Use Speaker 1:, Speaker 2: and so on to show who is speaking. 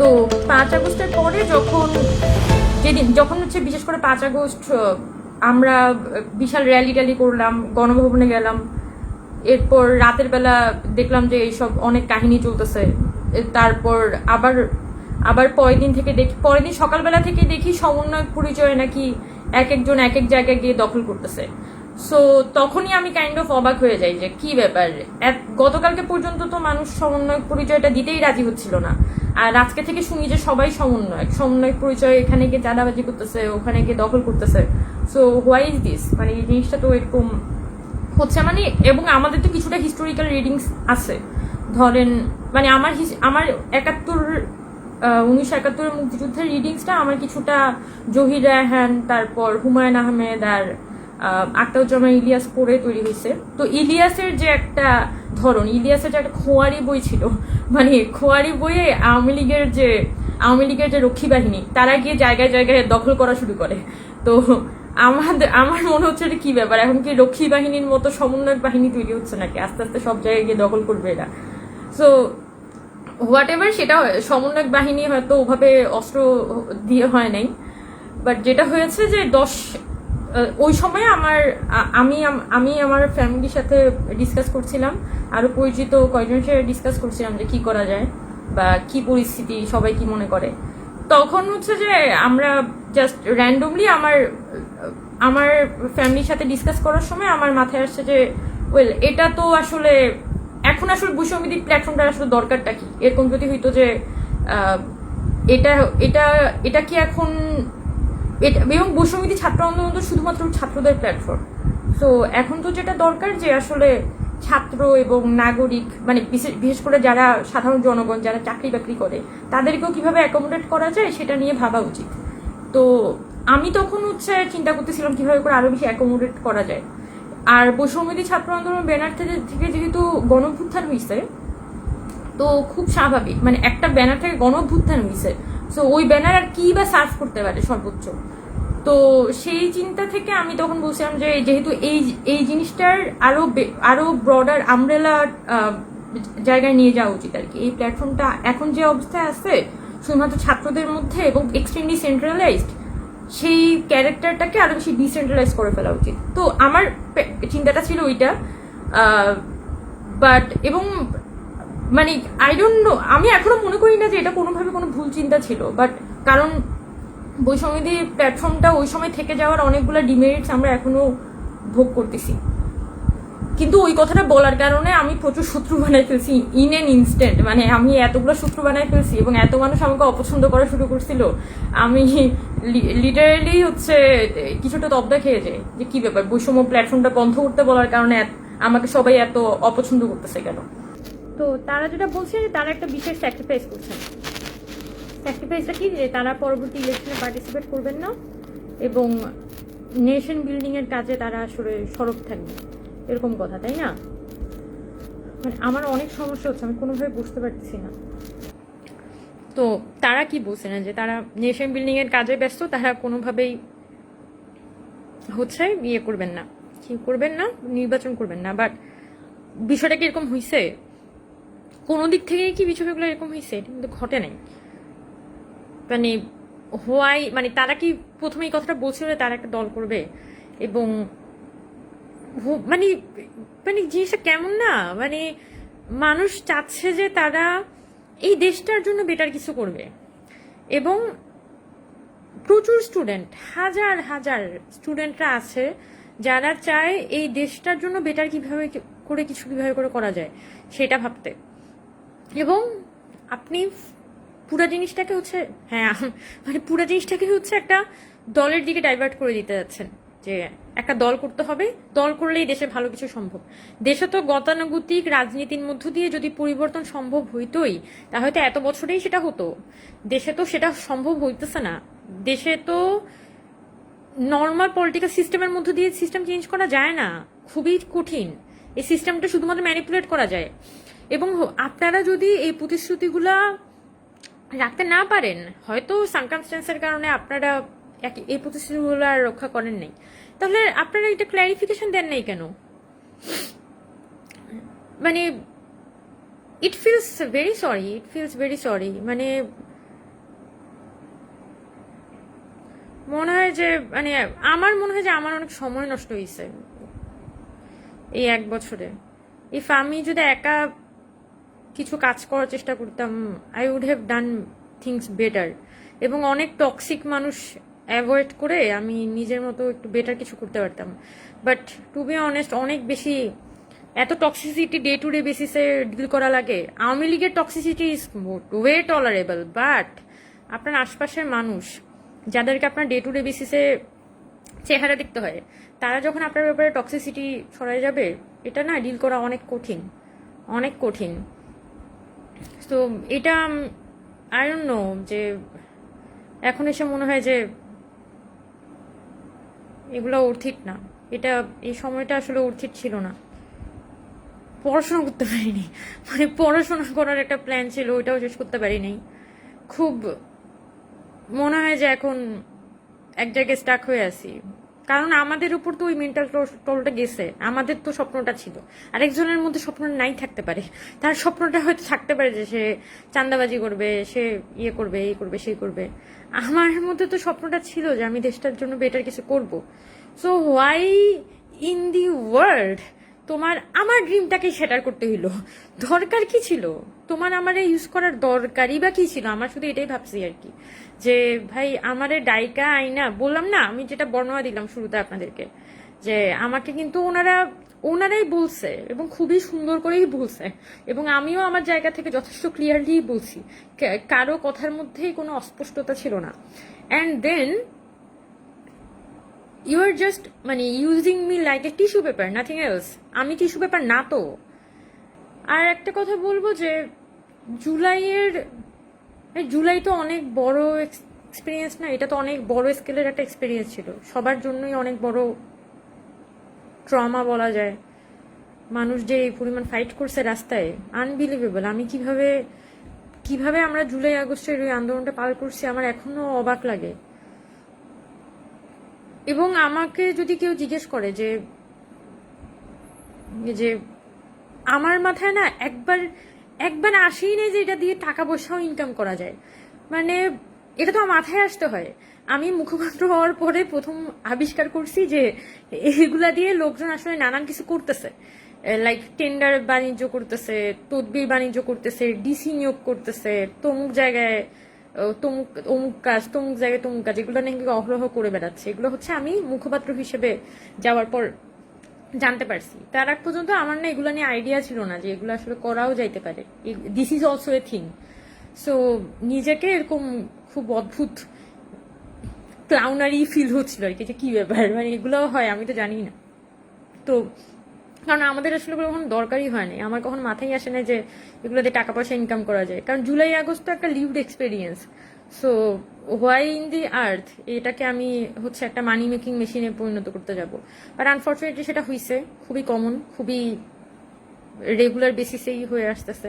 Speaker 1: তো পাঁচ আগস্টের পরে যখন, যেদিন, যখন হচ্ছে বিশেষ করে পাঁচ আগস্ট আমরা বিশাল র্যালি ট্যালি করলাম, গণভবনে গেলাম, এরপর রাতের বেলা দেখলাম যে এইসব অনেক কাহিনী চলতেছে। তারপর আবার আবার পরের দিন থেকে দেখি, পরের দিন সকালবেলা থেকে দেখি সমন্বয় পরিচয় নাকি এক একজন এক এক জায়গায় গিয়ে দখল করতেছে। সো তখনই আমি কাইন্ড অফ অবাক হয়ে যাই যে কি ব্যাপার? গতকালকে পর্যন্ত তো মানুষ সমন্বয়ক পরিচয়টা দিতেই রাজি হচ্ছিল না। আর আজকে থেকে শুনি যে সবাই সমন্বয়ক। সমন্বয়ক পরিচয় এখানে গিয়ে চাঁদাবাজি করতেছে, ওখানে গিয়ে দখল করতেছে। সো হোয়াই ইজ দিস মানে এই জিনিসটা তো এরকম হচ্ছে মানে এবং আমাদের তো কিছুটা হিস্টোরিক্যাল রিডিংস আছে। ধরেন মানে আমার আমার একাত্তর উনিশশো একাত্তরের মুক্তিযুদ্ধের রিডিংসটা আমার কিছুটা জহির রায়হান, তারপর হুমায়ুন আহমেদ আর আহ, আখতারুজ্জামান ইলিয়াস পড়ে তৈরি হয়েছে। তো ইলিয়াসের যে একটা ধরন ইলিয়াসের যে একটা খোয়ারি বই ছিল মানে খোয়ারি বইয়ে আওয়ামী লীগের যে আওয়ামী লীগের যে রক্ষী বাহিনী তারা গিয়ে জায়গায় জায়গায় দখল করা শুরু করে। তো আমাদের আমার মনে হচ্ছে এটা কি ব্যাপার? এখন কি রক্ষী বাহিনীর মতো সমন্বয়ক বাহিনী তৈরি হচ্ছে নাকি? আস্তে আস্তে সব জায়গায় গিয়ে দখল করবে এরা। সো হোয়াট এভার সেটা সমন্বয়ক বাহিনী হয়তো ওভাবে অস্ত্র দিয়ে হয় নাই। বাট যেটা হয়েছে যে দশ ওই সময় আমার আমি আমি আমার ফ্যামিলির সাথে ডিসকাস করছিলাম, আরও পরিচিত কয়েকজনের সাথে ডিসকাস করছিলাম যে কি করা যায় বা কি পরিস্থিতি, সবাই কি মনে করে। তখন হচ্ছে যে আমরা জাস্ট র্যান্ডমলি আমার আমার ফ্যামিলির সাথে ডিসকাস করার সময় আমার মাথায় আসছে যে ওয়েল এটা তো আসলে, এখন আসলে বৈষম্যবিধি প্ল্যাটফর্মটা আসলে দরকারটা কি? এরকম যদি হইতো যে এটা এটা এটা কি এখন এবং বৈষম্যবিধি ছাত্র আন্দোলন শুধুমাত্র ছাত্রদের প্ল্যাটফর্ম তো এখন তো যেটা দরকার যে আসলে ছাত্র এবং নাগরিক মানে বিশেষ করে যারা সাধারণ জনগণ, যারা চাকরি বাকরি করে, তাদেরকেও কীভাবে অ্যাকোমোডেট করা যায় সেটা নিয়ে ভাবা উচিত। তো আমি তখন হচ্ছে চিন্তা করতেছিলাম কীভাবে করে আরও বেশি অ্যাকোমোডেট করা যায়। আর বৈষম্যবিধি ছাত্র আন্দোলন ব্যানার থেকে থেকে যেহেতু গণভ্যুত্থান হয়েছে তো খুব স্বাভাবিক মানে একটা ব্যানার থেকে গণভ্যুত্থান হয়েছে সো ওই ব্যানার আর কি বা সার্ভ করতে পারে সর্বোচ্চ? তো সেই চিন্তা থেকে আমি তখন বলছিলাম যে, যেহেতু এই এই জিনিসটার আরও বে- আরও ব্রডার আমব্রেলা জায়গায় নিয়ে যাওয়া উচিত আর কি। এই প্ল্যাটফর্মটা এখন যে অবস্থায় আছে, শুধুমাত্র ছাত্রদের মধ্যে এবং এক্সট্রিমলি সেন্ট্রালাইজড সেই ক্যারেক্টারটাকে আরও বেশি ডিসেন্ট্রালাইজ করে ফেলা উচিত। তো আমার চিন্তাটা ছিল ওইটা বাট এবং মানে আই ডোন্ট নো আমি এখনও মনে করি না যে এটা কোনোভাবে কোনো ভুল চিন্তা ছিল বাট কারণ বৈষম্যদি প্ল্যাটফর্মটা ওই সময় থেকে যাওয়ার অনেকগুলো ডিমেরিটস আমরা এখনও ভোগ করতেছি। কিন্তু ওই কথাটা বলার কারণে আমি প্রচুর শত্রু বানাই ফেলছি ইন এন ইনস্ট্যান্ট মানে আমি এতগুলো শত্রু বানাই ফেলছি এবং এত মানুষ আমাকে অপছন্দ করা শুরু করছিল, আমি লিটারেলি হচ্ছে কিছুটা তবদা খেয়ে যাই, যে কি ব্যাপার, বৈষম্য প্ল্যাটফর্মটা বন্ধ করতে বলার কারণে আমাকে সবাই এত অপছন্দ করতেছে কেন? তো তারা যেটা বলছে যে তারা একটা বিশেষ স্যাক্রিফাইস করছেন স্যাক্রিফাইসটা কি? যে তারা পরবর্তী ইলেকশনে পার্টিসিপেট করবেন না এবং নেশন বিল্ডিং এর কাজে তারা আসলে সরব থাকবে। এরকম কথা, তাই না? মানে আমার অনেক সমস্যা হচ্ছে, আমি কোনোভাবে বুঝতে পারছি না। তো তারা কি বলছে না যে তারা নেশন বিল্ডিং এর কাজে ব্যস্ত, তারা কোনোভাবেই হচ্ছে বিয়ে করবেন না। কি করবেন না? নির্বাচন করবেন না। বাট বিষয়টা কি এরকম হয়েছে কোনো দিক থেকে কি বিষয়গুলো এরকম হয়েছে? কিন্তু ঘটে নাই। মানে হোয়াই মানে তারা কি প্রথমে এই কথাটা বলছিল তারা একটা দল করবে? এবং মানে মানে জিনিসটা কেমন না? মানে মানুষ চাচ্ছে যে তারা এই দেশটার জন্য বেটার কিছু করবে। এবং প্রচুর স্টুডেন্ট হাজার হাজার স্টুডেন্টরা আছে যারা চায় এই দেশটার জন্য বেটার কীভাবে, করে কিছু কীভাবে করে করা যায়, সেটা ভাবতে। এবং আপনি পুরো জিনিসটাকে হচ্ছে হ্যাঁ মানে পুরো জিনিসটাকে হচ্ছে একটা দলের দিকে ডাইভার্ট করে দিতে যাচ্ছেন। যে একটা দল করতে হবে, দল করলেই দেশে ভালো কিছু সম্ভব। দেশে তো গতানুগতিক রাজনীতির মধ্য দিয়ে যদি পরিবর্তন সম্ভব হইতোই, তাহলে তো এত বছরেই সেটা হতো। দেশে তো সেটা সম্ভব হইতেছে না। দেশে তো নর্মাল পলিটিক্যাল সিস্টেমের মধ্য দিয়ে সিস্টেম চেঞ্জ করা যায় না। খুবই কঠিন। এই সিস্টেমটা শুধুমাত্র ম্যানিপুলেট করা যায়। এবং আপনারা যদি এই প্রতিশ্রুতিগুলা রাখতে না পারেন, হয়তো সার্কামস্টেন্সের কারণে আপনারা এই প্রতিশ্রুতিগুলো আর রক্ষা করেন নাই। তাহলে আপনারা এটা ক্ল্যারিফিকেশন দেন নাই কেন? মানে it feels very sorry it feels very sorry মানে মনে হয় যে মানে আমার মনে হয় যে আমার অনেক সময় নষ্ট হয়েছে এই এক বছরে। ইফ আমি যদি একা কিছু কাজ করার চেষ্টা করতাম I would have done things better এবং অনেক টক্সিক মানুষ অ্যাভয়েড করে আমি নিজের মতো একটু বেটার কিছু করতে পারতাম। বাট টু বি অনেস্ট অনেক বেশি এত টক্সিসিটি ডে টু ডে বেসিসে ডিল করা লাগে। আওয়ামী লীগের toxicity is way tolerable but আপনার আশপাশের মানুষ যাদেরকে আপনার ডে টু ডে বেসিসে চেহারা দেখতে হয়, তারা যখন আপনার ব্যাপারে টক্সিসিটি ছড়ায় যাবে, এটা না ডিল করা অনেক কঠিন অনেক কঠিন। তো এটা আই ডোন্ট নো যে এখন এসে মনে হয় যে এগুলো অর্থিত না। এটা, এই সময়টা আসলে অর্থিত ছিল না। পড়াশোনা করতে পারিনি। মানে পড়াশোনা করার একটা প্ল্যান ছিল, ওইটাও শেষ করতে পারিনি। খুব মনে হয় যে এখন এক জায়গায় স্টাক হয়ে আছি। কারণ আমাদের উপর তো ওই মেন্টাল টোলটা গেছে। আমাদের তো স্বপ্নটা ছিল। আরেকজনের মধ্যে স্বপ্ন নাই থাকতে পারে। তার স্বপ্নটা হয়তো থাকতে পারে যে সে চান্দাবাজি করবে, সে ইয়ে করবে, এই করবে, সেই করবে। আমার মধ্যে তো স্বপ্নটা ছিল যে আমি দেশটার জন্য বেটার কিছু করব। So why in the world তোমার, আমার ড্রিমটাকে সেটার করতে হইল। দরকার কি ছিল? তোমার আমারে ইউজ করার দরকারই বা কি ছিল? আমার শুধু এটাই ভাবছি আর কি। যে, ভাই, আমারে ডাইকা আইনা, বললাম না, আমি যেটা বর্ণনা দিলাম শুরুতে আপনাদেরকে, যে আমাকে কিন্তু ওনারা, ওনারাই বলছে এবং খুবই সুন্দর করেই বলছে। এবং আমিও আমার জায়গা থেকে যথেষ্ট ক্লিয়ারলি বলছি। কারও কথার মধ্যেই কোনো অস্পষ্টতা ছিল না। And then you are just মানে using me like a tissue paper nothing else আমি টিস্যু পেপার না তো। আর একটা কথা বলব যে, জুলাইয়ের জুলাই তো অনেক বড় এক্সপিরিয়েন্স না, এটা তো অনেক বড় স্কেলের একটা এক্সপিরিয়েন্স ছিল। সবার জন্যই অনেক বড় ট্রমা বলা যায়। মানুষ যে এই পরিমাণ ফাইট করছে রাস্তায় আনবিলিভেবল আমি কীভাবে কীভাবে আমরা জুলাই, আগস্টের ওই আন্দোলনটা পার করছি, আমার এখনও অবাক লাগে। এবং আমাকে যদি কেউ জিজ্ঞেস করে যে যে, আমার মাথায় না একবার একবার আসেই নেই যে এটা দিয়ে টাকা পয়সাও ইনকাম করা যায়। মানে এটা তো মাথায় আসতে হয়। আমি মুখপাত্র হওয়ার পরে প্রথম আবিষ্কার করছি যে, এগুলা দিয়ে লোকজন আসলে নানান কিছু করতেছে। লাইক টেন্ডার বাণিজ্য করতেছে, তদবির বাণিজ্য করতেছে ডিসি নিয়োগ করতেছে, তমুক জায়গায় তমুক অমুক কাজ তমুক জায়গায় তমুক কাজ, এগুলো নাকি অহরহ করে বেড়াচ্ছে। এগুলো হচ্ছে আমি মুখপাত্র হিসেবে যাওয়ার পর জানতে পারছি। তার আগ পর্যন্ত আমার না এগুলো নিয়ে আইডিয়া ছিল না যে এগুলো আসলে করাও যাইতে পারে। This is also a thing so নিজেকে এরকম খুব অদ্ভুত ক্লাউনারি ফিল হচ্ছিল আর কি, যে কি ব্যাপার? মানে এগুলো হয়, আমি তো জানি না তো কারণ আমাদের আসলে কখন দরকারই হয় না আমার কখন মাথায় আসে না যে এগুলোতে টাকা পয়সা ইনকাম করা যায়। কারণ জুলাই আগস্ট তো একটা lived experience so why in the earth এটাকে আমি হচ্ছে একটা মানি মেকিং মেশিনে পরিণত করতে যাব? আর আনফর্চুনেটলি সেটা হয়েছে খুবই কমন খুবই রেগুলার বেসিসেই হয়ে আসতেছে।